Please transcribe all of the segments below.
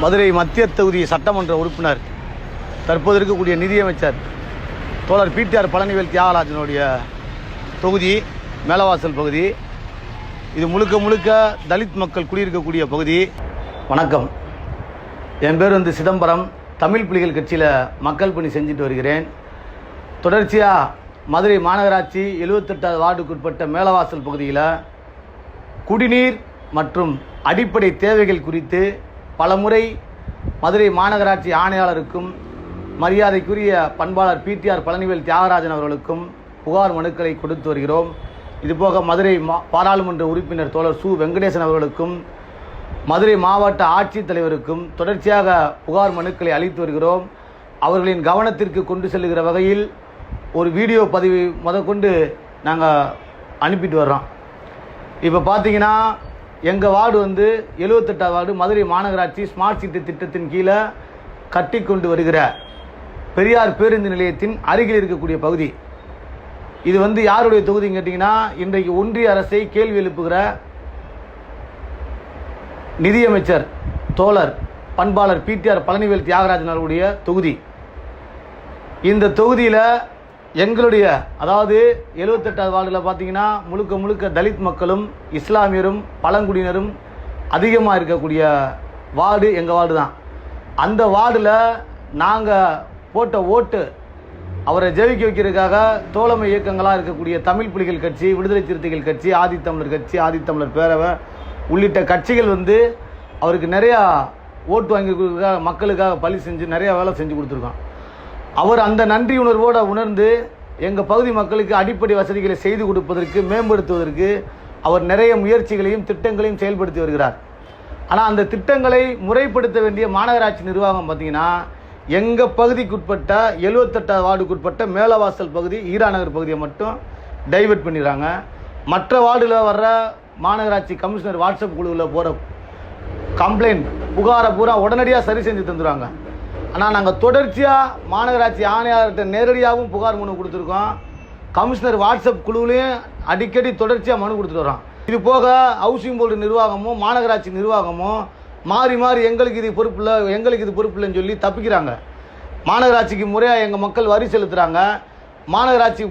மதுரை மத்திய தொகுதி சட்டமன்ற உறுப்பினர் தற்போது இருக்கக்கூடிய நிதியமைச்சர் தோழர் பிடிஆர் பழனிவேல் தியாகராஜனுடைய தொகுதி மேலவாசல் பகுதி. இது முழுக்க முழுக்க தலித் மக்கள் குடியிருக்கக்கூடிய பகுதி. வணக்கம். என் பேர் வந்து சிதம்பரம். தமிழ் புலிகள் கட்சியில் மக்கள் பணி செஞ்சுட்டு வருகிறேன். தொடர்ச்சியாக மதுரை மாநகராட்சி எழுபத்தெட்டாவது வார்டுக்குட்பட்ட மேலவாசல் பகுதியில் குடிநீர் மற்றும் அடிப்படை தேவைகள் குறித்து பலமுறை மதுரை மாநகராட்சி ஆணையாளருக்கும் மரியாதைக்குரிய பண்பாளர் பிடிஆர் பழனிவேல் தியாகராஜன் அவர்களுக்கும் புகார் மனுக்களை கொடுத்து வருகிறோம். இதுபோக மதுரை மா பாராளுமன்ற உறுப்பினர் தோழர் சு. வெங்கடேசன் அவர்களுக்கும் மதுரை மாவட்ட ஆட்சித்தலைவருக்கும் தொடர்ச்சியாக புகார் மனுக்களை அளித்து வருகிறோம். அவர்களின் கவனத்திற்கு கொண்டு செல்லுகிற வகையில் ஒரு வீடியோ பதிவு முதற்கொண்டு நாங்கள் அனுப்பிட்டு வர்றோம். இப்போ பார்த்தீங்கன்னா எங்கள் வார்டு வந்து எழுவத்தெட்டாவது வார்டு மதுரை மாநகராட்சி ஸ்மார்ட் சிட்டி திட்டத்தின் கீழே கட்டி கொண்டு வருகிற பெரியார் பேருந்து நிலையத்தின் அருகில் இருக்கக்கூடிய பகுதி. இது வந்து யாருடைய தொகுதின்னு கேட்டிங்கன்னா இன்றைக்கு ஒன்றிய அரசை கேள்வி எழுப்புகிற நிதியமைச்சர் தோழர் பண்பாளர் பிடிஆர் பழனிவேல் தியாகராஜன் அவர்களுடைய தொகுதி. இந்த தொகுதியில் எங்களுடைய அதாவது எழுபத்தெட்டாவது வார்டில் பார்த்தீங்கன்னா முழுக்க முழுக்க தலித் மக்களும் இஸ்லாமியரும் பழங்குடியினரும் அதிகமாக இருக்கக்கூடிய வார்டு எங்கள் வார்டு தான் அந்த வார்டில் நாங்கள் போட்ட ஓட்டு அவரை ஜெயிக்க வைக்கிறதுக்காக தோழமை இயக்கங்களாக இருக்கக்கூடிய தமிழ் புலிகள் கட்சி விடுதலை சிறுத்தைகள் கட்சி ஆதித்தமிழர் கட்சி ஆதித்தமிழர் பேரவை உள்ளிட்ட கட்சிகள் வந்து அவருக்கு நிறையா ஓட்டு வாங்கி கொடுக்கறதுக்காக மக்களுக்காக பழி செஞ்சு நிறையா வேலை செஞ்சு கொடுத்துருக்கோம் அவர் அந்த நன்றி உணர்வோடு உணர்ந்து எங்கள் பகுதி மக்களுக்கு அடிப்படை வசதிகளை செய்து கொடுப்பதற்கு மேம்படுத்துவதற்கு அவர் நிறைய முயற்சிகளையும் திட்டங்களையும் செயல்படுத்தி வருகிறார். ஆனால் அந்த திட்டங்களை முறைப்படுத்த வேண்டிய மாநகராட்சி நிர்வாகம் பார்த்திங்கன்னா எங்கள் பகுதிக்குட்பட்ட எழுவத்தெட்டாவது வார்டுக்குட்பட்ட மேலவாசல் பகுதி ஈரானகர் பகுதியை மட்டும் டைவர்ட் பண்ணிடுறாங்க. மற்ற வார்டில் வர்ற மாநகராட்சி கமிஷனர் வாட்ஸ்அப் குழுவில் போகிற கம்ப்ளைண்ட் புகாரை பூரா உடனடியாக சரி செஞ்சு தந்துடுவாங்க ஆனால் நாங்கள் தொடர்ச்சியாக மாநகராட்சி ஆணையாளர்கிட்ட நேரடியாகவும் புகார் மனு கொடுத்துருக்கோம். கமிஷனர் வாட்ஸ்அப் குழுவிலையும் அடிக்கடி தொடர்ச்சியாக மனு கொடுத்துட்டு வரோம் இது போக ஹவுசிங் போர்டு நிர்வாகமும் மாநகராட்சி நிர்வாகமும் மாறி மாறி எங்களுக்கு இது பொறுப்பு இல்லை எங்களுக்கு இது பொறுப்பு இல்லைன்னு சொல்லி தப்பிக்கிறாங்க. மாநகராட்சிக்கு முறையாக எங்கள் மக்கள் வரி செலுத்துகிறாங்க மாநகராட்சி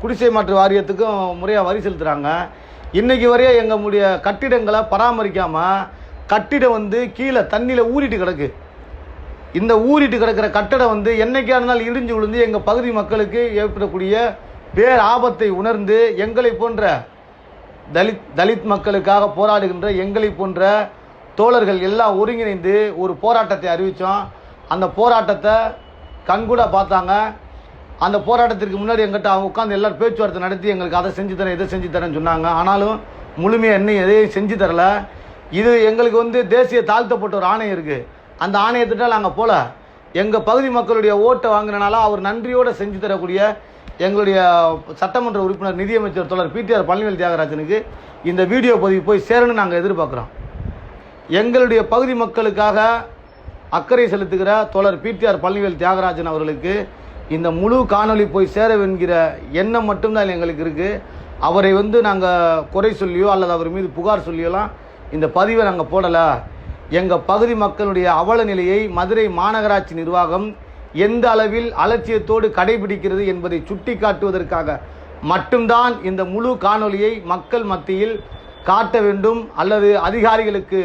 குடிசை மாற்று வாரியத்துக்கும் முறையாக வரி செலுத்துகிறாங்க இன்றைக்கி வரைய எங்களுடைய கட்டிடங்களை பராமரிக்காமல் கட்டிடம் வந்து கீழே தண்ணியில் ஊறிட்டு கிடக்கு. இந்த ஊறிட்டு கிடக்கிற கட்டடம் வந்து என்னைக்கா இருந்தாலும் இடிஞ்சு விழுந்து எங்கள் பகுதி மக்களுக்கு ஏற்படக்கூடிய பேர் ஆபத்தை உணர்ந்து எங்களை போன்ற தலித் தலித் மக்களுக்காக போராடுகின்ற எங்களை போன்ற தோழர்கள் எல்லாம் ஒருங்கிணைந்து ஒரு போராட்டத்தை அறிவித்தோம் அந்த போராட்டத்தை கண்கூட பார்த்தாங்க. அந்த போராட்டத்திற்கு முன்னாடி எங்கிட்ட அவங்க உட்காந்து எல்லாரும் பேச்சுவார்த்தை நடத்தி எங்களுக்கு அதை செஞ்சு தரேன் இதை செஞ்சு தரேன்னு சொன்னாங்க. ஆனாலும் முழுமையாக இன்னும் எதையும் செஞ்சு தரல. இது எங்களுக்கு வந்து தேசிய தாழ்த்தப்பட்ட ஒரு ஆணையம் இருக்குது அந்த ஆணையத்திட்ட நாங்கள் போல. எங்கள் பகுதி மக்களுடைய ஓட்டை வாங்கினால அவர் நன்றியோடு செஞ்சு தரக்கூடிய எங்களுடைய சட்டமன்ற உறுப்பினர் நிதியமைச்சர் தொடர் பிடிஆர் பழனிவேல் தியாகராஜனுக்கு இந்த வீடியோ பதிவு போய் சேரணும்னு நாங்கள் எதிர்பார்க்குறோம். எங்களுடைய பகுதி மக்களுக்காக அக்கறை செலுத்துகிற தொடர் பிடிஆர் பழனிவேல் தியாகராஜன் அவர்களுக்கு இந்த முழு காணொளி போய் சேர என்கிற எண்ணம் மட்டும்தான் எங்களுக்கு இருக்குது அவரை வந்து நாங்கள் குறை சொல்லியோ அல்லது அவர் மீது புகார் சொல்லியோலாம் இந்த பதிவை நாங்கள் போடலை. எங்கள் பகுதி மக்களுடைய அவல நிலையை மதுரை மாநகராட்சி நிர்வாகம் எந்த அளவில் அலட்சியத்தோடு கடைபிடிக்கிறது என்பதை சுட்டிக்காட்டுவதற்காக மட்டும்தான் இந்த முழு காணொளியை மக்கள் மத்தியில் காட்ட வேண்டும் அல்லது அதிகாரிகளுக்கு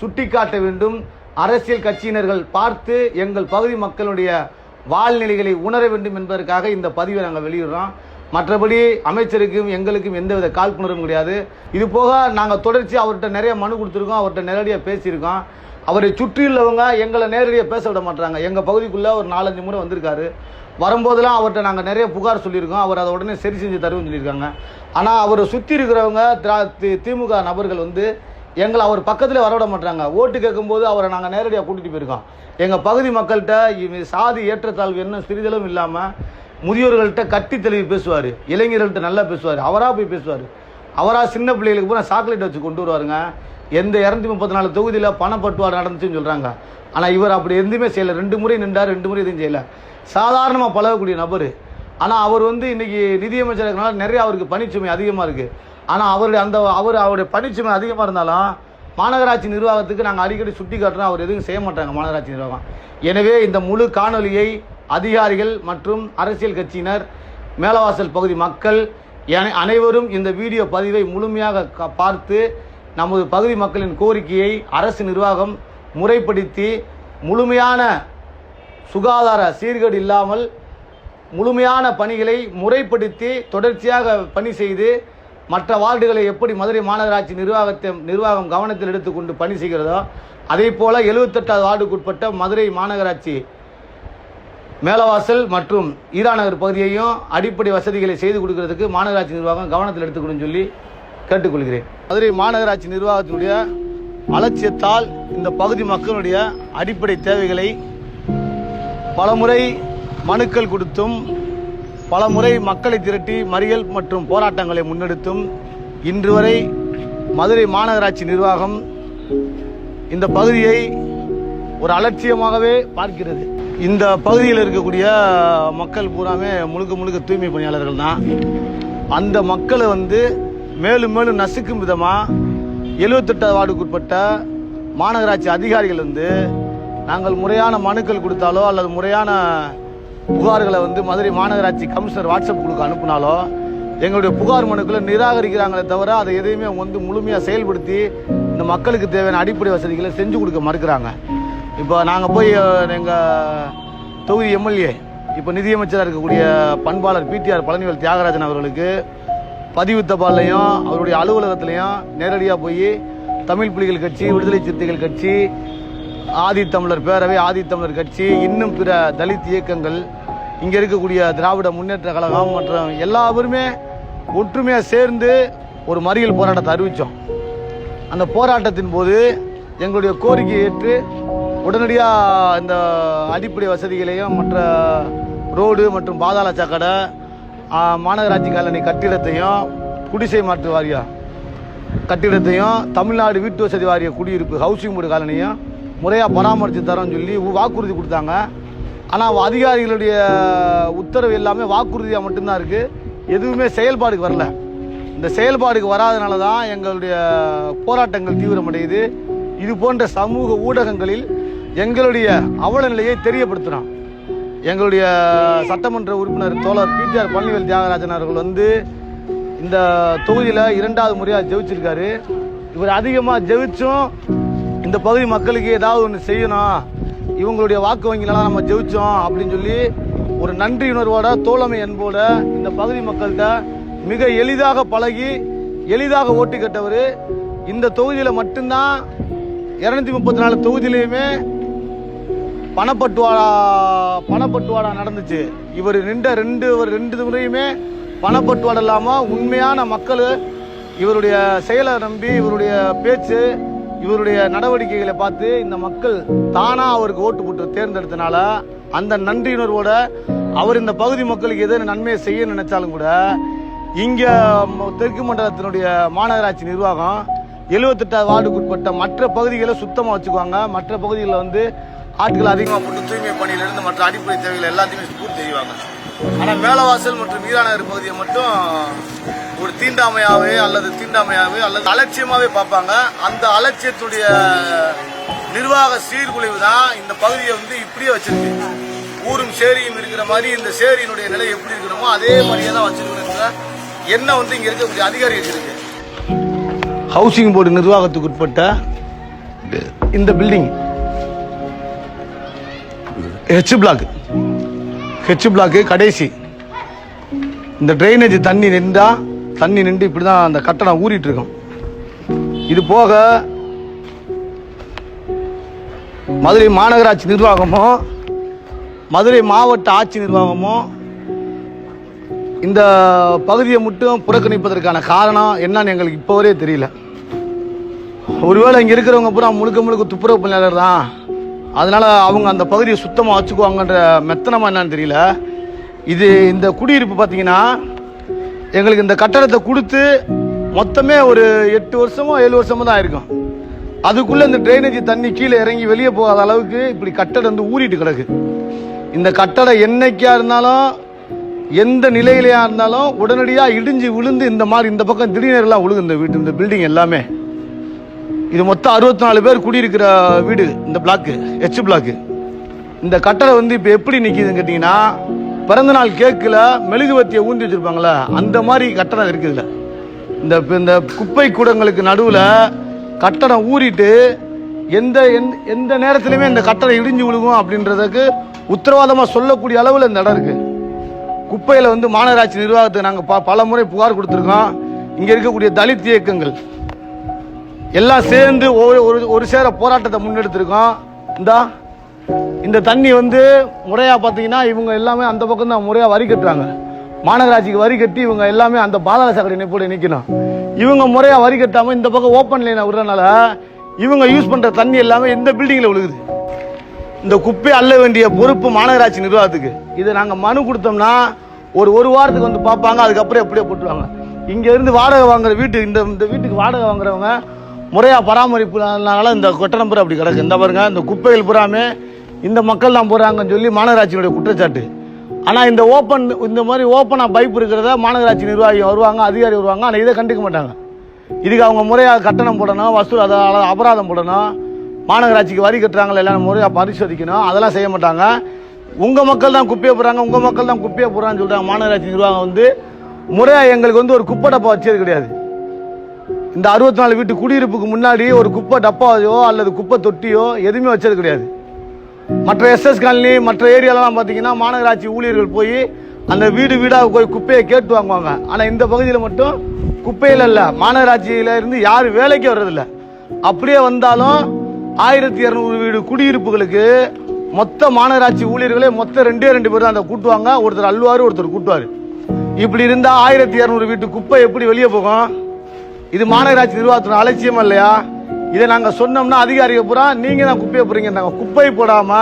சுட்டிக்காட்ட வேண்டும். அரசியல் கட்சியினர்கள் பார்த்து எங்கள் பகுதி மக்களுடைய வாழ்நிலைகளை உணர வேண்டும் என்பதற்காக இந்த பதிவை நாங்கள் வெளியிடுறோம். மற்றபடி அமைச்சருக்கும் எங்களுக்கும் எந்தவித காழ்ப்புணர்வும் கிடையாது. இது போக நாங்கள் தொடர்ச்சி அவர்கிட்ட நிறைய மனு கொடுத்துருக்கோம் அவர்கிட்ட நேரடியாக பேசியிருக்கோம். அவரை சுற்றியுள்ளவங்க எங்களை நேரடியாக பேச விட மாட்டாங்க எங்கள் பகுதிக்குள்ளே ஒரு நாலஞ்சு முறை வந்திருக்காரு. வரும்போதெல்லாம் அவர்கிட்ட நாங்கள் நிறைய புகார் சொல்லியிருக்கோம். அவர் அதை உடனே சரி செஞ்சு தருவோம்னு சொல்லியிருக்காங்க. ஆனால் அவரை சுற்றி இருக்கிறவங்க திரா- திமுக நபர்கள் வந்து எங்களை அவர் பக்கத்தில் வரவிட மாட்டாங்க ஓட்டு கேட்கும்போது அவரை நாங்கள் நேரடியாக கூட்டிகிட்டு போயிருக்கோம். எங்கள் பகுதி மக்கள்கிட்ட சாதி ஏற்றத்தாழ்வு என்ன சிறிதளவும் இல்லாமல் முதியோர்கள்ட்ட கத்தி தெளிவு பேசுவார் இளைஞர்கள்ட்ட நல்லா பேசுவார் அவராக போய் பேசுவார். அவராக சின்ன பிள்ளைகளுக்கு பூரா சாக்லேட் வச்சு கொண்டு வருவாருங்க. எந்த இரநூத்தி முப்பத்தி நாலு தொகுதியில் பணப்பட்டுவார் நடந்துச்சுன்னு சொல்கிறாங்க ஆனால் இவர் அப்படி எதுவுமே செய்யலை. ரெண்டு முறை நின்றார் ரெண்டு முறை எதுவும் செய்யலை. சாதாரணமாக பழகக்கூடிய நபர். ஆனால் அவர் வந்து இன்றைக்கி நிதியமைச்சர் இருக்கிறனால நிறைய அவருக்கு பணிச்சுமை அதிகமாக இருக்குது ஆனால் அவருடைய அந்த அவர் அவருடைய பணிச்சுமை அதிகமாக இருந்தாலும் மாநகராட்சி நிர்வாகத்துக்கு நாங்கள் அடிக்கடி சுட்டி காட்டுறோம். அவர் எதுவும் செய்ய மாட்டாங்க மாநகராட்சி நிர்வாகம். எனவே இந்த முழு காணொலியை அதிகாரிகள் மற்றும் அரசியல் கட்சியினர் மேலவாசல் பகுதி மக்கள் என- அனைவரும் இந்த வீடியோ பதிவை முழுமையாக க- பார்த்து நமது பகுதி மக்களின் கோரிக்கையை அரசு நிர்வாகம் முறைப்படுத்தி முழுமையான சுகாதார சீர்கேடு இல்லாமல் முழுமையான பணிகளை முறைப்படுத்தி தொடர்ச்சியாக பணி செய்து மற்ற வார்டுகளை எப்படி மதுரை மாநகராட்சி நிர்வாகத்தை நிர்வாகம் கவனத்தில் எடுத்துக்கொண்டு பணி செய்கிறதோ அதே போல எழுபத்தெட்டாவது வார்டுக்குட்பட்ட மதுரை மாநகராட்சி மேலவாசல் மற்றும் ஈராநகர் பகுதியையும் அடிப்படை வசதிகளை செய்து கொடுக்கறதுக்கு மாநகராட்சி நிர்வாகம் கவனத்தில் எடுத்துக்கணும்னு சொல்லி கேட்டுக்கொள்கிறேன். மதுரை மாநகராட்சி நிர்வாகத்தினுடைய அலட்சியத்தால் இந்த பகுதி மக்களுடைய அடிப்படை தேவைகளை பலமுறை மனுக்கள் கொடுத்தும் பல முறை மக்களை திரட்டி மறியல் மற்றும் போராட்டங்களை முன்னெடுத்தும் இன்று வரை மதுரை மாநகராட்சி நிர்வாகம் இந்த பகுதியை ஒரு அலட்சியமாகவே பார்க்கிறது. இந்த பகுதியில் இருக்கக்கூடிய மக்கள் பூராமே முழுக்க முழுக்க தூய்மை பணியாளர்கள் தான் அந்த மக்களை வந்து மேலும் மேலும் நசுக்கும் விதமாக எழுபத்தெட்டாவது வார்டுக்குட்பட்ட மாநகராட்சி அதிகாரிகள் வந்து நாங்கள் முறையான மனுக்கள் கொடுத்தாலோ அல்லது முறையான புகார்களை வந்து மதுரை மாநகராட்சி கமிஷனர் வாட்ஸ்அப் குழுக்கு அனுப்புனாலோ எங்களுடைய புகார் மனுக்களை நிராகரிக்கிறாங்களே தவிர அதை எதையுமே அவங்க வந்து முழுமையாக செயல்படுத்தி இந்த மக்களுக்கு தேவையான அடிப்படை வசதிகளை செஞ்சு கொடுக்க மறுக்கிறாங்க. இப்போ நாங்கள் போய் எங்கள் தொகுதி எம்எல்ஏ இப்போ நிதியமைச்சராக இருக்கக்கூடிய பண்பாளர் பிடிஆர் பழனிவேல் தியாகராஜன் அவர்களுக்கு பதிவு தபாலையும் அவருடைய அலுவலகத்திலையும் நேரடியாக போய் தமிழ் புலிகள் கட்சி விடுதலை சிறுத்தைகள் கட்சி ஆதித்தமிழர் பேரவை ஆதித்தமிழர் கட்சி இன்னும் பிற தலித் இயக்கங்கள் இங்கே இருக்கக்கூடிய திராவிட முன்னேற்ற கழகம் மற்றும் எல்லாருமே ஒற்றுமையாக சேர்ந்து ஒரு மறியல் போராட்டத்தை அறிவித்தோம் அந்த போராட்டத்தின் போது எங்களுடைய கோரிக்கையை ஏற்று உடனடியாக இந்த அடிப்படை வசதிகளையும் மற்ற ரோடு மற்றும் பாதாள சாக்கடை மாநகராட்சி காலனி கட்டிடத்தையும் குடிசை மாற்று வாரியம் கட்டிடத்தையும் தமிழ்நாடு வீட்டு வசதி வாரிய குடியிருப்பு ஹவுசிங் போர்டு காலனியும் முறையாக பராமரித்து தரோம்னு சொல்லி வாக்குறுதி கொடுத்தாங்க. ஆனால் அதிகாரிகளுடைய உத்தரவு எல்லாமே வாக்குறுதியாக மட்டும்தான் இருக்குது எதுவுமே செயல்பாடுக்கு வரல. இந்த செயல்பாடுக்கு வராதனால தான் எங்களுடைய போராட்டங்கள் தீவிரமடையுது. இது போன்ற சமூக ஊடகங்களில் எங்களுடைய அவல நிலையை தெரியப்படுத்துகிறோம் எங்களுடைய சட்டமன்ற உறுப்பினர் தோழர் பிடிஆர் பழனிவேல் தியாகராஜன் அவர்கள் வந்து இந்த தொகுதியில் இரண்டாவது முறையாக ஜெயிச்சிருக்காரு. இவர் அதிகமாக ஜெயிச்சும் இந்த பகுதி மக்களுக்கு ஏதாவது ஒன்று செய்யணும். இவங்களுடைய வாக்கு வங்கிலாம் நம்ம ஜெயிச்சோம் அப்படின்னு சொல்லி ஒரு நன்றி உணர்வோட தோழமை என்போட இந்த பகுதி மக்கள்கிட்ட மிக எளிதாக பழகி எளிதாக ஓட்டு கட்டவர். இந்த தொகுதியில் மட்டும்தான் இரநூத்தி முப்பத்தி நாலு தொகுதியிலையுமே பணப்பட்டுவாடா பணப்பட்டுவாடா நடந்துச்சு. இவர் நின்ற ரெண்டு ஒரு ரெண்டு முறையுமே பணப்பட்டுவாடா இல்லாமல் உண்மையான மக்கள் இவருடைய செயலை நம்பி இவருடைய பேச்சு இவருடைய நடவடிக்கைகளை பார்த்து இந்த மக்கள் தானா அவருக்கு ஓட்டு போட்டு தேர்ந்தெடுத்தனால அந்த நன்றியுணர்வோட அவர் இந்த பகுதி மக்களுக்கு எதோ நன்மையை செய்ய நினைச்சாலும் கூட இங்க தெற்கு மண்டலத்தினுடைய மாநகராட்சி நிர்வாகம் எழுபத்தெட்டாவது வார்டுக்குட்பட்ட மற்ற பகுதிகளை சுத்தமாக வச்சுக்குவாங்க. மற்ற பகுதிகளில் வந்து ஆட்கள் அதிகமாக போட்டு தூய்மை பணியிலிருந்து மற்ற அடிப்படை தேவைகள் எல்லாத்தையுமே பூர்த்தி செய்வாங்க. ஆனால் மேலவாசல் மற்றும் வீராநகர் பகுதியை மட்டும் ஒரு தீண்டாமையாவே அல்லது தீண்டாமையாவே அல்லது அலட்சியமாவே பார்ப்பாங்க. அந்த அலட்சியத்துடைய நிர்வாக சீர்குலைவு தான் இந்த பகுதியை வந்து இப்படியே வச்சிருக்கு. ஊரும் சேரியும் இருக்கிற மாதிரி இந்த சேரியினுடைய நிலை எப்படி இருக்கிறோமோ அதே மாதிரியே தான் வச்சிருக்கிற என்ன வந்து இங்க இருக்கக்கூடிய அதிகாரிகள் இருக்கு? ஹவுசிங் போர்டு நிர்வாகத்துக்கு உட்பட்ட இந்த building H block H block கடைசி. இந்த ட்ரைனேஜ் தண்ணி நின்றா தண்ணி நின்று இப்படி தான் அந்த கட்டடம் ஊறிட்டு இருக்கும் இது போக மதுரை மாநகராட்சி நிர்வாகமும் மதுரை மாவட்ட ஆட்சி நிர்வாகமும் இந்த பகுதியை மட்டும் புறக்கணிப்பதற்கான காரணம் என்னன்னு எங்களுக்கு இப்போ வரையே தெரியல. ஒருவேளை இங்கே இருக்கிறவங்க பூரா முழுக்க முழுக்க துப்புரவு பணியாளர் தான். அதனால அவங்க அந்த பகுதியை சுத்தமாக வச்சுக்குவாங்கன்ற மெத்தனமா என்னன்னு தெரியல. இது இந்த குடியிருப்பு பார்த்தீங்கன்னா எங்களுக்கு இந்த கட்டடத்தை கொடுத்து மொத்தமே ஒரு எட்டு வருஷமோ ஏழு வருஷமோ தான் ஆயிருக்கும். அதுக்குள்ள இந்த ட்ரைனேஜ் தண்ணி கீழே இறங்கி வெளியே போகாத அளவுக்கு இப்படி கட்டடம் வந்து ஊறிட்டு கிடக்கு. இந்த கட்டடம் என்னைக்கா இருந்தாலும் எந்த நிலையிலையா இருந்தாலும் உடனடியாக இடிஞ்சு விழுந்து இந்த மாதிரி இந்த பக்கம் திடீர்னு விழுகு இந்த வீட்டு இந்த பில்டிங் எல்லாமே. இது மொத்தம் அறுபத்தி நாலு பேர் குடியிருக்கிற வீடு இந்த பிளாக்கு ஹெச் பிளாக்கு இந்த கட்டடம் வந்து இப்போ எப்படி நிற்கிதுன்னு கேட்டிங்கன்னா பிறந்தநாள் கேக்கில் மெழுகுவத்தியை ஊந்தி வச்சிருப்பாங்களே அந்த மாதிரி கட்டணம் இருக்குதுல்ல இந்த இந்த குப்பை கூடங்களுக்கு நடுவில் கட்டணம் ஊறிட்டு எந்த எந்த- எந்த இந்த கட்டடம் இடிஞ்சு விழுகும் அப்படின்றதுக்கு உத்தரவாதமாக சொல்லக்கூடிய அளவில் இந்த இடம் இருக்குது குப்பையில் வந்து மாநகராட்சி நிர்வாகத்துக்கு நாங்கள் ப பல முறை புகார் கொடுத்துருக்கோம். இங்கே இருக்கக்கூடிய தலித் இயக்கங்கள். எல்லாம் சேர்ந்து ஒரு ஒரு சேர போராட்டத்தை முன்னெடுத்திருக்கோம். இந்தா இந்த தண்ணி வந்து முறையாக பார்த்தீங்கன்னா இவங்க எல்லாமே அந்த பக்கம் தான் முறையாக வரி கட்டுறாங்க. மாநகராட்சிக்கு வரி கட்டி இவங்க எல்லாமே அந்த பாதாள சாக்கடை இணைப்போட நிற்கணும் இவங்க முறையாக வரி கட்டாமல் இந்த பக்கம் ஓப்பன் லைனை விடுறதுனால இவங்க யூஸ் பண்ணுற தண்ணி எல்லாமே இந்த பில்டிங்கில் விழுகுது. இந்த குப்பை அள்ள வேண்டிய பொறுப்பு மாநகராட்சி நிர்வாகத்துக்கு. இதை நாங்கள் மனு கொடுத்தோம்னா ஒரு ஒரு வாரத்துக்கு வந்து பார்ப்பாங்க அதுக்கப்புறம் எப்படியே போட்டுருவாங்க. இங்கேருந்து வாடகை வாங்குற வீட்டு இந்த இந்த வீட்டுக்கு வாடகை வாங்குறவங்க முறையாக பராமரிப்புனால இந்த கட்டணம் பூரா அப்படி கிடக்கு. இந்த பாருங்க இந்த குப்பைகள் பூராமே இந்த மக்கள் தான் போகிறாங்கன்னு சொல்லி மாநகராட்சியினுடைய குற்றச்சாட்டு. ஆனால் இந்த ஓப்பன் இந்த மாதிரி ஓப்பனாக பைப் இருக்கிறத மாநகராட்சி நிர்வாகி வருவாங்க அதிகாரி வருவாங்க ஆனால் இதை கண்டுக்க மாட்டாங்க. இதுக்கு அவங்க முறையாக கட்டணம் போடணும் வசூல் அதை அபராதம் போடணும் மாநகராட்சிக்கு வரி கட்டுறாங்களா எல்லாம் முறையாக பரிசோதிக்கணும் அதெல்லாம் செய்ய மாட்டாங்க. உங்கள் மக்கள் தான் குப்பையை போடுறாங்க உங்கள் மக்கள் தான் குப்பையை போடுறாங்கன்னு சொல்கிறாங்க மாநகராட்சி நிர்வாகம் வந்து முறையாக எங்களுக்கு வந்து ஒரு குப்பை டப்பா வச்சது கிடையாது. இந்த அறுபத்தி நாலு வீட்டு குடியிருப்புக்கு முன்னாடி ஒரு குப்பை டப்பாவையோ அல்லது குப்பை தொட்டியோ எதுவுமே வச்சது கிடையாது. மற்ற எஸ்எஸ் காலனி மற்ற ஏரியாலலாம் பார்த்தீங்கன்னா மாநகராட்சி ஊழியர்கள் போய் அந்த வீடு வீடாக போய் குப்பையை கேட்டு வாங்குவாங்க. ஆனால் இந்த பகுதியில் மட்டும் குப்பையில் இல்லை. மாநகராட்சியில இருந்து யாரும் வேலைக்கு வர்றதில்ல. அப்படியே வந்தாலும் ஆயிரத்தி இரநூறு வீடு குடியிருப்புகளுக்கு மொத்த மாநகராட்சி ஊழியர்களே மொத்தம் ரெண்டே ரெண்டு பேர் தான் அந்த கூட்டுவாங்க. ஒருத்தர் அல்வார் ஒருத்தர் கூட்டுவார். இப்படி இருந்தால் ஆயிரத்தி இரநூறு வீட்டு குப்பை எப்படி வெளியே போகும்? இது மாநகராட்சி நிர்வாகத்தின் அலட்சியம் இல்லையா? இதை நாங்க சொன்னோம்னா அதிகாரிகள் பூரா நீங்க தான் குப்பையை போறீங்க நாங்க குப்பை போடாம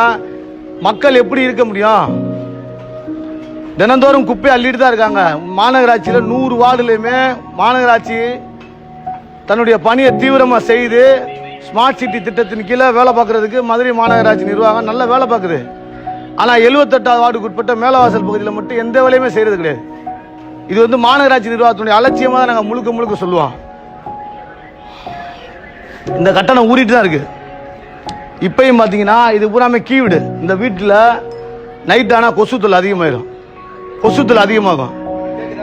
மக்கள் எப்படி இருக்க முடியும்? தினந்தோறும் குப்பை அள்ளிட்டு தான் இருக்காங்க. மாநகராட்சியில் நூறு வார்டுலையுமே மாநகராட்சி தன்னுடைய பணியை தீவிரமாக செய்து ஸ்மார்ட் சிட்டி திட்டத்தின் கீழே வேலை பார்க்குறதுக்கு மதுரை மாநகராட்சி நிர்வாகம் நல்ல வேலை பார்க்குது. ஆனால் எழுபத்தெட்டாவது வார்டுக்கு உட்பட்ட மேலவாசல் பகுதியில் மட்டும் எந்த வேலையுமே செய்கிறது கிடையாது. இது வந்து மாநகராட்சி நிர்வாகத்தினுடைய அலட்சியமாக தான் நாங்கள் முழுக்க முழுக்க சொல்லுவோம். இந்த கட்டணம் ஊறிட்டு தான் இருக்கு. இப்பயும் பார்த்தீங்கன்னா இது பூராமே கீவிடு. இந்த வீட்டில் நைட் ஆனால் கொசுத்தல் அதிகமாயிடும் கொசுத்தல் அதிகமாகும்.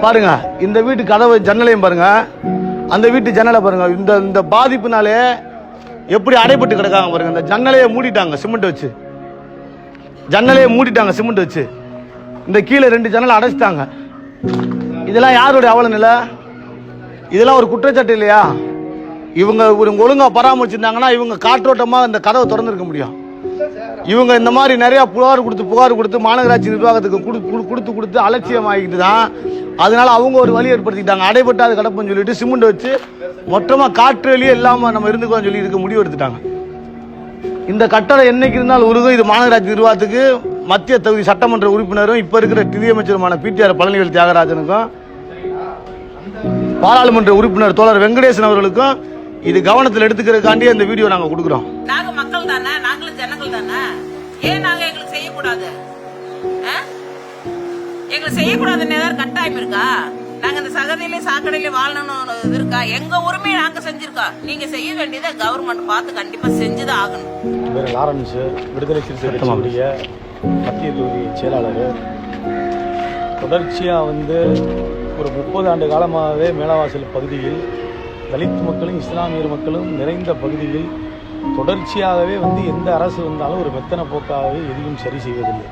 பாருங்க இந்த வீட்டு கதவு ஜன்னலையும் பாருங்க. அந்த வீட்டு ஜன்னலை பாருங்க. இந்த இந்த பாதிப்புனாலே எப்படி அடைபட்டு கிடக்காங்க பாருங்க. இந்த ஜன்னலையே மூடிட்டாங்க சிமெண்ட் வச்சு. ஜன்னலையே மூடிட்டாங்க சிமெண்ட் வச்சு. இந்த கீழே ரெண்டு ஜன்னலை அடைச்சிட்டாங்க. இதெல்லாம் யாருடைய அவல நிலை? இதெல்லாம் ஒரு குற்றச்சாட்டு இல்லையா? இவங்க இவங்க ஒழுங்காக பராமரிச்சிருந்தாங்கன்னா இவங்க காற்றோட்டமாக இந்த கதவை திறந்துருக்க முடியும். இவங்க இந்த மாதிரி நிறையா புகார் கொடுத்து புகார் கொடுத்து மாநகராட்சி நிர்வாகத்துக்கு கொடு- கொடுத்து கொடுத்து அலட்சியம் ஆகிட்டு தான். அதனால அவங்க ஒரு வழி ஏற்படுத்திக்கிட்டாங்க. அடைபட்டாது கிடப்புன்னு சொல்லிட்டு சிமெண்ட் வச்சு மொத்தமாக காற்று வெளியே இல்லாமல் நம்ம இருந்துக்கோன்னு சொல்லி இதுக்கு முடிவு எடுத்துட்டாங்க. இந்த கட்டடம் என்னைக்கு இருந்தாலும் உருகும். இது மாநகராட்சி நிர்வாகத்துக்கு மத்திய தொகுதி சட்டமன்ற உறுப்பினரும் இப்போ இருக்கிற நிதியமைச்சருமான பிடிஆர் பழனிவேல் தியாகராஜனுக்கும் பாராளுமன்ற உறுப்பினர் தோழர் வெங்கடேசன் அவர்களுக்கும் இது கவனத்தில் எடுத்துக்கிறதுக்காண்டி இந்த வீடியோ நாங்க கொடுக்குறோம். நாங்க மக்கள் தானே? நாங்களும் ஜனங்கள் தானே? ஏன் நாங்க எங்களுக்கு செய்யக்கூடாது? ஆ? எங்களுக்கு செய்யக்கூடாதுன்னு ஏதாவது கட்டாயம் இருக்கா? நாங்க இந்த சகதியிலே சாக்கடையிலே வாழணும்னு இது இருக்கா? எங்க உரிமையை நாங்க செஞ்சிருக்கோம். நீங்க செய்ய வேண்டியதை கவர்மெண்ட் பார்த்து கண்டிப்பா செஞ்சுதான் ஆகணும். லாரன்ஸ் விடுதலை சிறுத்தை கட்சியுடைய மத்திய தொகுதி செயலாளர். தொடர்ச்சியாக வந்து ஒரு முப்பது ஆண்டு காலமாகவே மேலவாசல் பகுதியில் தலித் மக்களும் இஸ்லாமியர் மக்களும் நிறைந்த பகுதியில் தொடர்ச்சியாகவே வந்து எந்த அரசு வந்தாலும் ஒரு மெத்தன போக்காகவே எதையும் சரி செய்வதில்லை.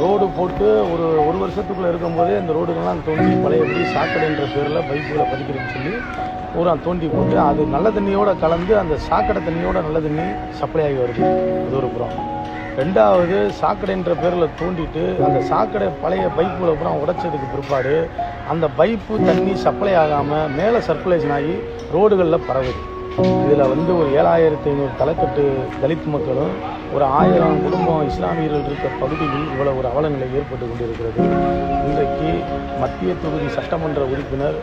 ரோடு போட்டு ஒரு ஒரு வருஷத்துக்குள்ளே இருக்கும்போதே அந்த ரோடுகள்லாம் தோண்டி பழையபடி சாக்கடைன்ற பேரில் பைப்புகளை பதிக்கிறதுன்னு சொல்லி பூரா தோண்டி போட்டு அது நல்ல தண்ணியோடு கலந்து அந்த சாக்கடை தண்ணியோட நல்ல தண்ணி சப்ளை ஆகி வருது. அது ஒரு புறம். ரெண்டாவது சாக்கடைன்ற பேரில் தோண்டிட்டு அந்த சாக்கடை பழைய பைப்புகளை பூரா உடைச்சதுக்கு பிற்பாடு அந்த பைப்பு தண்ணி சப்ளை ஆகாமல் மேலே சர்க்குலேஷன் ஆகி ரோடுகளில் பரவுது. இதில் வந்து ஒரு ஏழாயிரத்தி ஐநூறு தலைக்கட்டு தலித் மக்களும் ஒரு ஆயிரம் குடும்பம் இஸ்லாமியர்கள் இருக்க பகுதியில் இவ்வளவு ஒரு அவலநிலை ஏற்பட்டு கொண்டிருக்கிறது. இன்றைக்கு மத்திய தொகுதி சட்டமன்ற உறுப்பினர்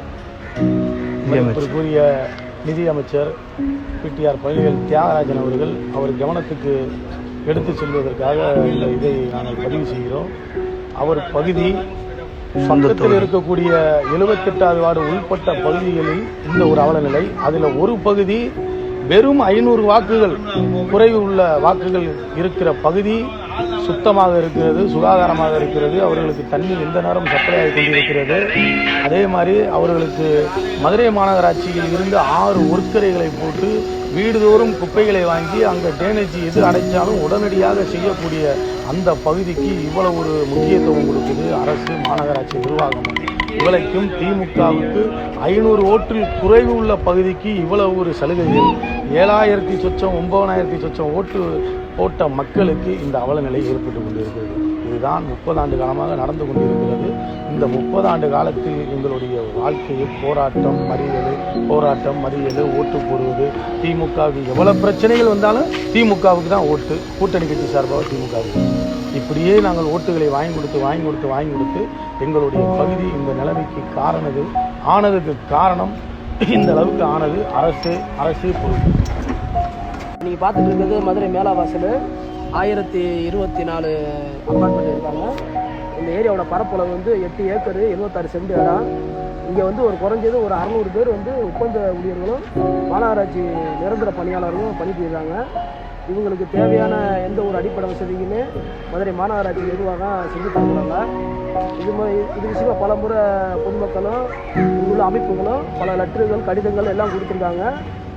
மதிப்பிற்குரிய நிதி அமைச்சர் பிடிஆர் பழனிவேல் தியாகராஜன் அவர்கள் அவர் கவனத்துக்கு எடுத்து செல்வதற்காக இந்த இதை நாங்கள் பதிவு செய்கிறோம். அவர் பகுதி பக்கத்தில். இருக்கக்கூடிய எழுபத்தெட்டாவது வார்டு உள்பட்ட பகுதிகளில் இந்த ஒரு அவல நிலை அதில் ஒரு பகுதி வெறும் ஐநூறு வாக்குகள் குறைவு உள்ள வாக்குகள் இருக்கிற பகுதி சுத்தமாக இருக்கிறது சுகாதாரமாக இருக்கிறது. அவர்களுக்கு தண்ணீர் எந்த நேரம் சப்ளை ஆகி கொண்டிருக்கிறது. அதே மாதிரி அவர்களுக்கு மதுரை மாநகராட்சியில் இருந்து ஆறு ஒர்க்கரைகளை போட்டு வீடுதோறும் குப்பைகளை வாங்கி அங்கே டேனேஜ் எது அடைஞ்சாலும் உடனடியாக செய்யக்கூடிய அந்த பகுதிக்கு இவ்வளவு ஒரு முக்கியத்துவம் கொடுக்குது அரசு மாநகராட்சி நிர்வாகம். இவளைக்கும் திமுகவுக்கு ஐநூறு ஓட்டில் குறைவு உள்ள பகுதிக்கு இவ்வளவு ஒரு சலுகைகள் ஏழாயிரத்தி சொச்சம் ஒன்பதாயிரத்தி சொச்சம் ஓட்டு போட்ட மக்களுக்கு இந்த அவல நிலை ஏற்பட்டு கொண்டிருக்கிறது. இதுதான் முப்பது ஆண்டு காலமாக நடந்து கொண்டிருக்கிறது. இந்த முப்பது ஆண்டு காலத்தில் எங்களுடைய வாழ்க்கையில் போராட்டம் மறியல் போராட்டம் மறியல் ஓட்டு போடுவது திமுகவுக்கு எவ்வளோ பிரச்சனைகள் வந்தாலும் திமுகவுக்கு தான் ஓட்டு. கூட்டணி கட்சி சார்பாக திமுகவுக்கு. இப்படியே நாங்கள் ஓட்டுகளை வாங்கி கொடுத்து வாங்கி கொடுத்து வாங்கி கொடுத்து எங்களுடைய பகுதி இந்த நிலைமைக்கு காரணது ஆனதுக்கு காரணம் இந்த அளவுக்கு ஆனது அரசு அரசு பொறுப்பு. நீங்கள் பார்த்துட்டு இருக்கிறது மதுரை மேலாவாசல். ஆயிரத்தி இருபத்தி நாலு அப்பார்ட்மெண்ட் இருக்காங்க. இந்த ஏரியாவோட பரப்பளவு வந்து எட்டு ஏக்கரு இருபத்தாறு சென்ட் இடம் இங்கே வந்து ஒரு குறைஞ்சது ஒரு அறநூறு பேர் வந்து ஒப்பந்த ஊழியர்களும் மாநகராட்சி நிரந்தர பணியாளர்களும் பணிபுரியுறாங்க இவங்களுக்கு தேவையான எந்த ஒரு அடிப்படை வசதியுமே மதுரை மாநகராட்சி நிர்வாகம் செஞ்சு தரப்படுறாங்க இது மாதிரி இது விஷயமா பல முறை பொதுமக்களும் உள்ள அமைப்புகளும் பல லெட்டர்கள் கடிதங்கள் எல்லாம் கொடுத்துருக்காங்க.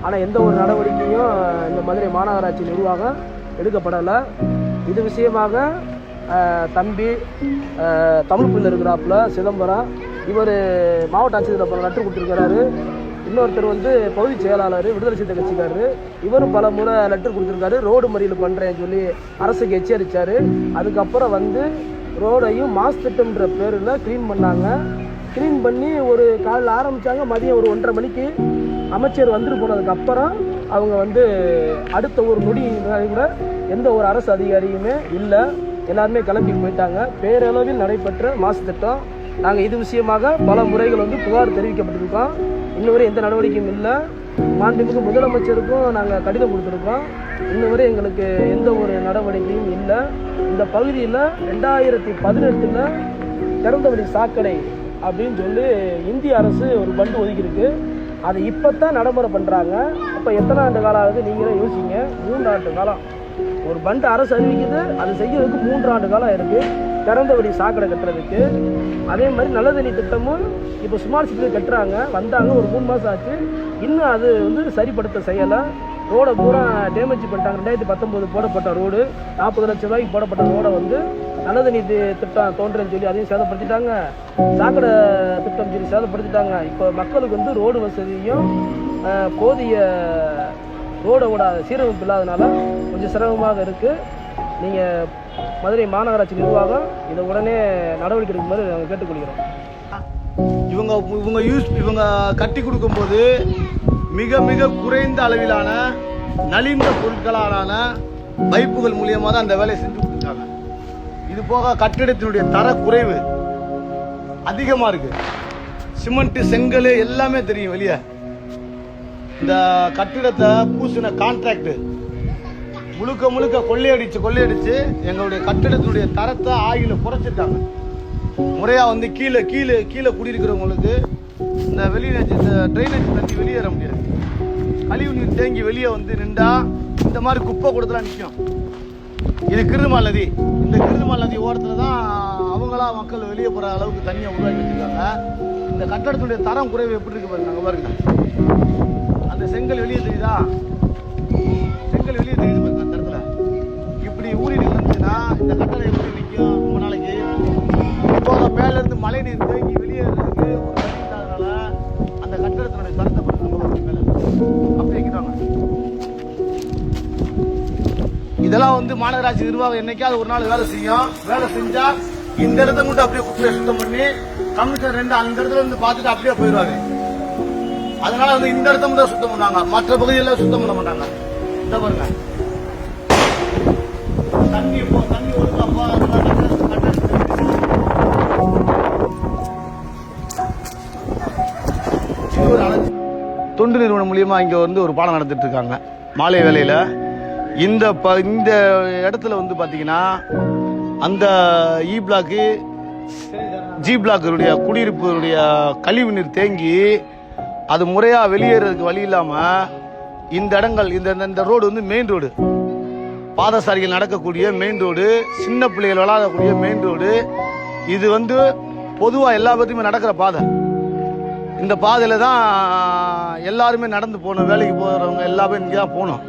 ஆனால் எந்த ஒரு நடவடிக்கையும் இந்த மதுரை மாநகராட்சி நிர்வாகம் எடுக்கப்படலை. இது விஷயமாக தம்பி தமிழ் பிள்ளை இருக்கிறாப்புல சிதம்பரம் இவர் மாவட்ட ஆட்சியர் பல லெட்டர் கொடுத்துருக்கிறாரு. இன்னொருத்தர் வந்து பகுதி செயலாளர் விடுதலை சிறுத்தை கட்சிக்காரர். இவரும் பல முறை லெட்டர் கொடுத்துருக்காரு. ரோடு மறியல் பண்ணுறேன்னு சொல்லி அரசுக்கு எச்சரித்தார் அதுக்கப்புறம் வந்து ரோடையும் மாஸ் திட்டம்ன்ற பேரில் க்ளீன் பண்ணாங்க. க்ளீன் பண்ணி ஒரு காலைல ஆரம்பித்தாங்க மதியம் ஒரு ஒன்றரை மணிக்கு அமைச்சர் வந்துட்டு போனதுக்கப்புறம் அவங்க வந்து அடுத்த ஒரு நொடி கூட எந்த ஒரு அரசு அதிகாரியுமே இல்லை. எல்லாருமே கிளம்பி போயிட்டாங்க. பேரளவில் நடைபெற்ற மாசு திட்டம். நாங்கள் இது விஷயமாக பல முறைகள் வந்து புகார் தெரிவிக்கப்பட்டிருக்கோம். இன்னும் வரை எந்த நடவடிக்கையும் இல்லை. மாண்புமிகு முதலமைச்சருக்கும் நாங்கள் கடிதம் கொடுத்துருக்கோம். இன்னும் வரை எங்களுக்கு எந்த ஒரு நடவடிக்கையும் இல்லை. இந்த பகுதியில் ரெண்டாயிரத்தி பதினெட்டில் திறந்தவெளி சாக்கடை அப்படின்னு சொல்லி இந்திய அரசு ஒரு பண்டு ஒதுக்கியிருக்கு. அதை இப்போ தான் நடைமுறை பண்ணுறாங்க இப்போ எத்தனை ஆண்டு காலம் ஆகுது? நீங்களே யோசிங்க. மூன்று ஆண்டு காலம். ஒரு பண்டு அரசு அறிவிக்குது. அது செய்யறதுக்கு மூன்று ஆண்டு காலம் இருக்குது திறந்தபடி சாக்கடை கட்டுறதுக்கு. அதே மாதிரி நல்ல தண்ணி திட்டமும் இப்போ ஸ்மார்ட் சிட்டியில் கட்டுறாங்க. வந்தாங்க. ஒரு மூணு மாதம் ஆச்சு. இன்னும் அது வந்து சரிப்படுத்த செய்யலை. ரோடை பூரா டேமேஜ் பண்ணிட்டாங்க. ரெண்டாயிரத்தி பத்தொம்போது போடப்பட்ட ரோடு நாற்பது லட்சம் ரூபாய்க்கு போடப்பட்ட ரோடை வந்து நல்லது தண்ணி திட்டம் தோன்றுன்னு சொல்லி அதையும் சேதப்படுத்திட்டாங்க. சாக்கடை திட்டம் சொல்லி சேதப்படுத்திட்டாங்க. இப்போ மக்களுக்கு வந்து ரோடு வசதியும் போதிய ரோடோட சீரமைப்பு இல்லாதனால கொஞ்சம் சிரமமாக இருக்குது நீங்கள் மதுரை மாநகராட்சி நிர்வாகம் இதை உடனே நடவடிக்கை எடுக்குமாறு நாங்கள் கேட்டுக்கொள்கிறோம். இவங்க இவங்க யூஸ் இவங்க கட்டி கொடுக்கும்போது மிக மிக குறைந்த அளவிலான நலிந்த பொருட்களாலான பைப்புகள் மூலியமாக தான் அந்த வேலையை செஞ்சு கொடுத்துருக்காங்க. இது போக கட்டிடத்தினுடைய தர குறைவு அதிகமாக இருக்கு. சிமெண்ட் செங்கல் எல்லாமே தெரியும் வெளியே. இந்த கட்டிடத்தை பூசின கான்ட்ராக்ட் முழுக்க முழுக்க கொள்ளையடிச்சு கொள்ளையடிச்சு எங்களுடைய கட்டிடத்தினுடைய தரத்தை ஆயில குறைச்சிட்டாங்க முறையாக வந்து கீழே கீழே கீழே குடியிருக்கிறவங்களுக்கு இந்த வெளியில் இந்த ட்ரைனேஜ் தண்ணி வெளியேற முடியாது. கழிவு நீர் தேங்கி வெளியே வந்து நின்றா இந்த மாதிரி குப்பை கூடத்தில் நிற்கும் இது கிருதுமால் நதி. இந்த கிருதுமால் நதி ஓரத்தில் தான் அவங்களா மக்கள் வெளியே போகிற அளவுக்கு தண்ணியை உருவாக்கி வச்சுருக்காங்க. இந்த கட்டடத்துடைய தரம் குறைவு எப்படி இருக்கு பாருங்க அங்கே பாருங்க. அந்த செங்கல் வெளியே தெரியுதா? செங்கல் வெளியே தெரியுது பாருங்க அந்த இடத்துல. இப்படி ஊறிட்டு இருந்துச்சுன்னா இந்த கட்டடம் எப்படி நிற்கும் ரொம்ப நாளைக்கு. இப்போ மேலேருந்து மழை நீர் தேங்கி வெளியேறதுக்கு ஒரு அந்த கட்டடத்தினுடைய அப்படி வைக்கிறாங்க இதெல்லாம் வந்து மாநகராட்சி நிர்வாகம் என்னைக்காவது ஒரு நாள் வேலை செய்யும். வேலை செஞ்சா இந்த இடத்த மட்டும் அப்படியே குப்பையை சுத்தம் பண்ணி கமிஷனர் ரெண்டு அந்த இடத்துல இருந்து பார்த்துட்டு அப்படியே போயிடுவாரு. அதனால வந்து இந்த இடத்த மட்டும் சுத்தம் பண்ணாங்க மற்ற பகுதியில் சுத்தம் பண்ண மாட்டாங்க. இந்த பாருங்க. தண்ணி தொண்டு நிறுவனம் மூலியமாக இங்கே வந்து ஒரு பாடம் நடத்திட்டு இருக்காங்க மாலை வேலையில் இந்த ப இந்த இடத்துல வந்து பார்த்தீங்கன்னா அந்த e இ பிளாக்கு ஜி பிளாக்குடைய குடியிருப்புடைய கழிவு நீர் தேங்கி அது முறையாக வெளியேறதுக்கு வழி இல்லாமல் இந்த இடங்கள் இந்த இந்த- ரோடு வந்து மெயின் ரோடு பாதசாரிகள் நடக்கக்கூடிய மெயின் ரோடு சின்ன பிள்ளைகள் விளாடக்கூடிய மெயின் ரோடு இது வந்து பொதுவாக எல்லா பத்தியுமே நடக்கிற பாதை. இந்த பாதையில் தான் எல்லாருமே நடந்து போகணும். வேலைக்கு போகிறவங்க எல்லாமே இங்கே தான் போகணும்.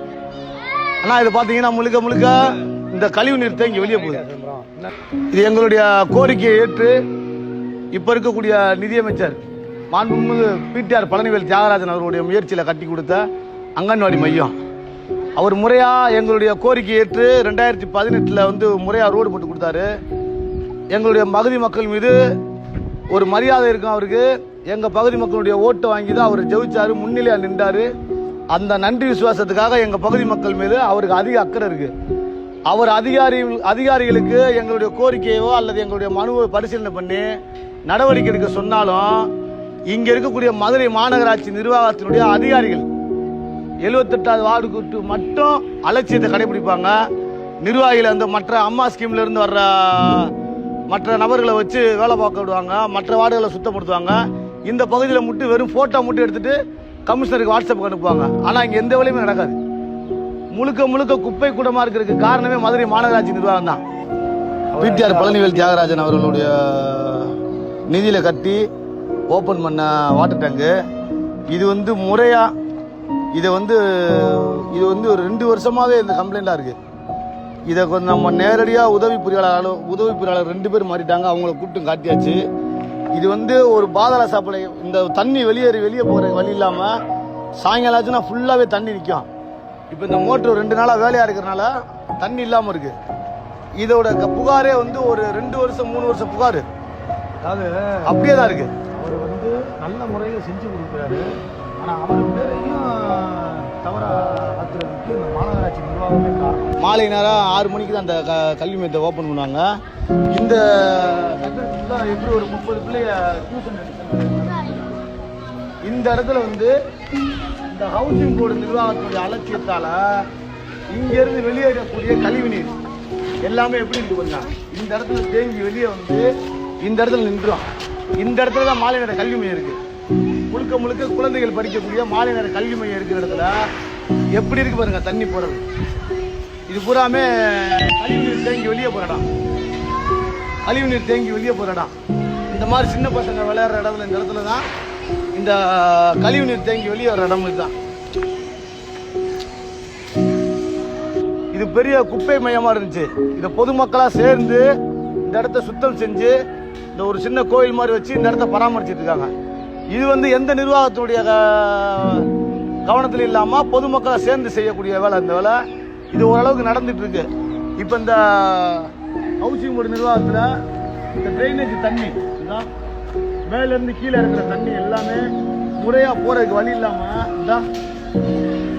ஆனால் இது பார்த்தீங்கன்னா முழுக்க முழுக்க இந்த கழிவு நீர் தேங்கி வெளியே போகுது. இது எங்களுடைய கோரிக்கையை ஏற்று இப்போ இருக்கக்கூடிய நிதியமைச்சர் மாண்புமிகு பிடிஆர் பழனிவேல் தியாகராஜன் அவருடைய முயற்சியில் கட்டி கொடுத்த அங்கன்வாடி மையம். அவர் முறையாக எங்களுடைய கோரிக்கை ஏற்று ரெண்டாயிரத்தி பதினெட்டில் வந்து முறையாக ரோடு போட்டு கொடுத்தாரு. எங்களுடைய மகுதி மக்கள் மீது ஒரு மரியாதை இருக்கும் அவருக்கு. எங்கள் பகுதி மக்களுடைய ஓட்டு வாங்கி தான் அவர் ஜெயிச்சார் முன்னிலையாக நின்றார். அந்த நன்றி விசுவாசத்துக்காக எங்கள் பகுதி மக்கள் மீது அவருக்கு அதிக அக்கறை இருக்குது அவர் அதிகாரி அதிகாரிகளுக்கு எங்களுடைய கோரிக்கையோ அல்லது எங்களுடைய மனுவை பரிசீலனை பண்ணி நடவடிக்கை எடுக்க சொன்னாலும் இங்கே இருக்கக்கூடிய மதுரை மாநகராட்சி நிர்வாகத்தினுடைய அதிகாரிகள் எழுபத்தெட்டாவது வார்டு கூட்டு மட்டும் அலட்சியத்தை கடைபிடிப்பாங்க. நிர்வாகிகள் அந்த மற்ற அம்மா ஸ்கீம்ல இருந்து வர்ற மற்ற நபர்களை வச்சு வேலை பார்க்க விடுவாங்க. மற்ற வார்டுகளை சுத்தப்படுத்துவாங்க. இந்த பகுதியில் மட்டும் வெறும் ஃபோட்டோ மட்டும் எடுத்துட்டு கமிஷனருக்கு வாட்ஸ்அப் அனுப்புவாங்க. ஆனால் இங்கே எந்த வேலையுமே நடக்காது. முழுக்க முழுக்க குப்பை கூடமா இருக்கிறதுக்கு காரணமே மதுரை மாநகராட்சி நிர்வாகம் தான். பிடிஆர் பழனிவேல் தியாகராஜன் அவர்களுடைய நிதியில கட்டி ஓபன் பண்ண வாட்டர் டேங்கு இது வந்து முறையா இதை வந்து இது வந்து ஒரு ரெண்டு வருஷமாவே இந்த கம்ப்ளைண்டா இருக்கு. இதை கொஞ்சம் நம்ம நேரடியாக உதவி பொறியாளர் உதவி பொறியாளர் ரெண்டு பேர் மாறிட்டாங்க. அவங்கள கூப்பிட்டு காட்டியாச்சு. இது வந்து ஒரு பாதாள சாப்பிட இந்த தண்ணி வெளியேறி வெளியே போகிற வழி இல்லாமல் சாயங்காலம் ஆச்சுன்னா ஃபுல்லாகவே தண்ணி நிற்கும் இப்போ இந்த மோட்ரு ரெண்டு நாளாக வேலையாக இருக்கிறனால தண்ணி இல்லாமல் இருக்கு. இதோட புகாரே வந்து ஒரு ரெண்டு வருஷம் மூணு வருஷம் புகார். அதாவது அப்படியே தான் இருக்கு. அவர் வந்து நல்ல முறையில் செஞ்சு கொடுக்குறாரு. ஆனால் அவர் பேரையும் தவறா ஆக்குறதுக்கு இந்த மாநகராட்சி நிர்வாகமே காரணம். மாலை நேரம் ஆறு மணிக்கு தான் அந்த க- கல்வி மையத்தை ஓப்பன் பண்ணுவாங்க இந்த எப்படி ஒரு முப்பது பிள்ளைய டியூஷன் இந்த இடத்துல வந்து இந்த ஹவுசிங் போர்டு நிர்வாகத்துடைய அலட்சியத்தால இங்க இருந்து வெளியேறக்கூடிய கழிவு நீர் எல்லாமே எப்படி இருக்கு பாருங்க? இந்த இடத்துல தேங்கி வெளியே வந்து இந்த இடத்துல நின்றோம் இந்த இடத்துல தான் மாலை நேர கல்வி மையம் இருக்கு. முழுக்க முழுக்க குழந்தைகள் படிக்கக்கூடிய மாலை நேர கல்வி மையம் இருக்கிற இடத்துல எப்படி இருக்கு பாருங்க தண்ணி போறது. இது பூராமே கழிவு நீர் தேங்கி வெளியே போறடா இடம். கழிவு நீர் தேங்கி வெளியே போறடா இடம். இந்த மாதிரி சின்ன பசங்க விளையாடுற இடத்துல இந்த இடத்துல தான் இந்த கழிவு நீர் தேங்கி வெளியே வர இடம் இதுதான். இது பெரிய குப்பை மையமா இருந்துச்சு. இதை பொதுமக்களா சேர்ந்து இந்த இடத்த சுத்தம் செஞ்சு இந்த ஒரு சின்ன கோயில் மாதிரி வச்சு இந்த இடத்த பராமரிச்சிட்டு இருக்காங்க. இது வந்து எந்த நிர்வாகத்தினுடைய க- கவனத்தில் இல்லாமல் பொதுமக்களை சேர்ந்து செய்யக்கூடிய வேலை இந்த வேலை. இது ஓரளவுக்கு நடந்துட்டு இருக்கு இப்போ இந்த ஹவுசிங் போர்டு நிர்வாகத்தில் இந்த ட்ரைனேஜ் தண்ணி இதான் மேலேருந்து கீழே இருக்கிற தண்ணி எல்லாமே முறையாக போகிறதுக்கு வழி இல்லாமல் இதான்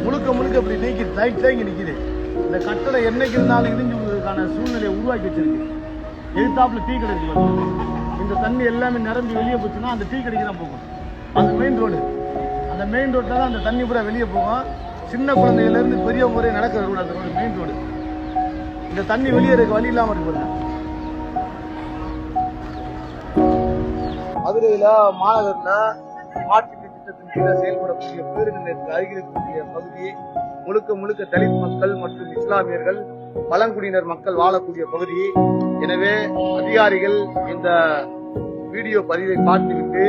முழுக்க முழுக்க இப்படி நீக்கி டைட் தேங்கி நிற்கிது இந்த கட்டளை என்னைக்கு இருந்தாலும் இடிஞ்சு விடுறதுக்கான சூழ்நிலையை உருவாக்கி வச்சிருக்கு. எதிர்த்தாப்புல டீ கிடைக்கு இந்த தண்ணி எல்லாமே நிரம்பி வெளியே போச்சுன்னா அந்த டீ கடைக்கு தான் போகும் அந்த மெயின் ரோடு அந்த மெயின் ரோட்டில் தான் அந்த தண்ணி பூரா வெளியே போகும். சின்ன குழந்தையில இருந்து பெரிய முறை நடக்கிற ரோடு அந்த ரோடு மெயின் ரோடு இந்த தண்ணி வெளியே இருக்க வழி இல்லாமல் இருக்கு மதுரையில் மதுரையில மாநகர்ல திட்டத்தின் கீழே செயல்படக்கூடிய பேருந்து நிலையத்துக்கு அருகில் இருக்கக்கூடிய பகுதி முழுக்க முழுக்க தலித் மக்கள் மற்றும் இஸ்லாமியர்கள் பழங்குடியினர் மக்கள் வாழக்கூடிய பகுதி. எனவே அதிகாரிகள் இந்த வீடியோ பதிவை பார்த்துவிட்டு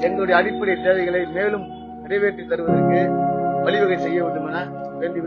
எங்களுடைய அடிப்படை தேவைகளை மேலும் நிறைவேற்றி தருவதற்கு வழிவகை செய்ய வேண்டும் என வேண்டி